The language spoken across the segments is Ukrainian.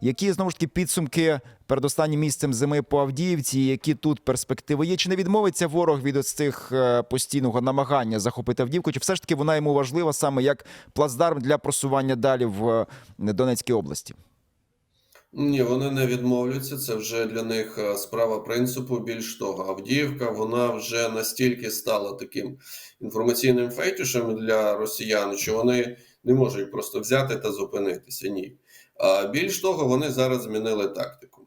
Які знову ж таки підсумки перед останнім місцем зими по Авдіївці? Які тут перспективи є? Чи не відмовиться ворог від ось цих е, постійного намагання захопити Авдіївку? Чи все ж таки вона йому важлива саме як плацдарм для просування далі в е, Донецькій області? Ні, вони не відмовляться. Це вже для них е, справа принципу. Більш того, Авдіївка вона вже настільки стала таким інформаційним фетішем для росіян, що вони не можуть просто взяти та зупинитися. Ні. Більш того, вони зараз змінили тактику.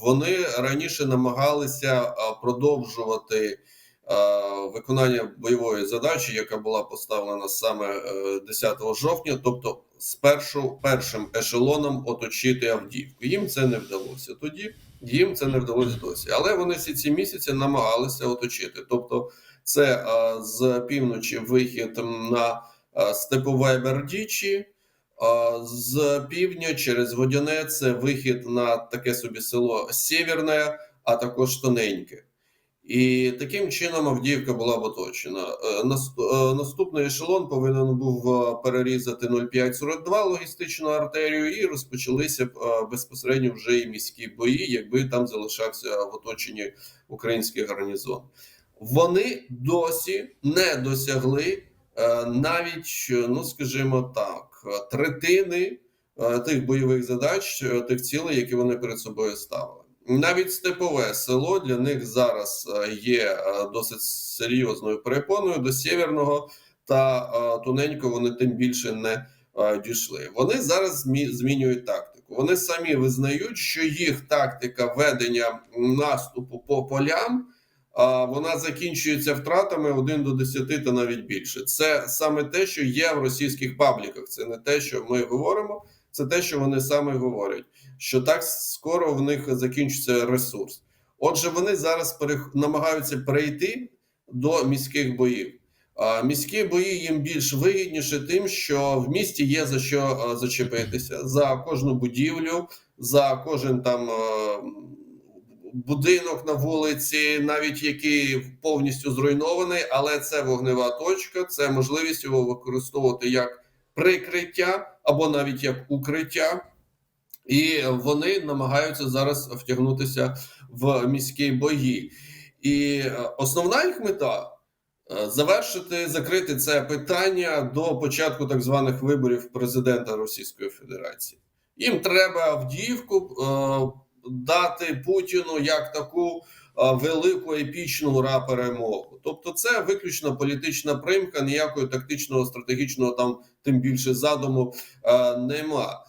Вони раніше намагалися продовжувати виконання бойової задачі, яка була поставлена саме е, 10 жовтня, тобто спершу першим ешелоном оточити Авдіївку. Їм це не вдалося тоді, їм це не вдалося досі. Але вони всі ці місяці намагалися оточити. Тобто, це з півночі вихід на степове Бердічі. З півдня через Водяне це вихід на таке собі село Сєвєрне, а також тоненьке. І таким чином Авдіївка була б оточена. Е, наст- е, Наступний ешелон повинен був е, перерізати 0542 логістичну артерію, і розпочалися б е, безпосередньо вже і міські бої, якби там залишався в оточенні український гарнізон. Вони досі не досягли е, навіть, е, ну скажімо так, е, третини е, тих бойових задач, е, тих цілей, які вони перед собою ставили. Навіть степове село для них зараз е, є е, досить серйозною перепоною до сєвєрного та е, тоненько вони тим більше не е, дійшли. Вони зараз змі- змінюють тактику. Вони самі визнають, що їх тактика ведення наступу по полям вона закінчується втратами 1 до 10 та навіть більше. Це саме те, що є в російських пабліках. Це не те, що ми говоримо, це те, що вони саме говорять. Що так скоро в них закінчиться ресурс. Отже, вони зараз перех... намагаються перейти до міських боїв. А міські бої їм більш вигідніше тим, що в місті є за що зачепитися за кожну будівлю, за кожен там будинок на вулиці, навіть який повністю зруйнований, але це вогнева точка, це можливість його використовувати як прикриття або навіть як укриття. І вони намагаються зараз втягнутися в міські бої. І е, основна їх мета е, завершити, закрити це питання до початку так званих виборів президента Російської Федерації. Їм треба Авдіївку е, дати Путіну як таку велику епічну ура перемогу. Тобто, це виключно політична примка, ніякого тактичного стратегічного там тим більше задуму нема.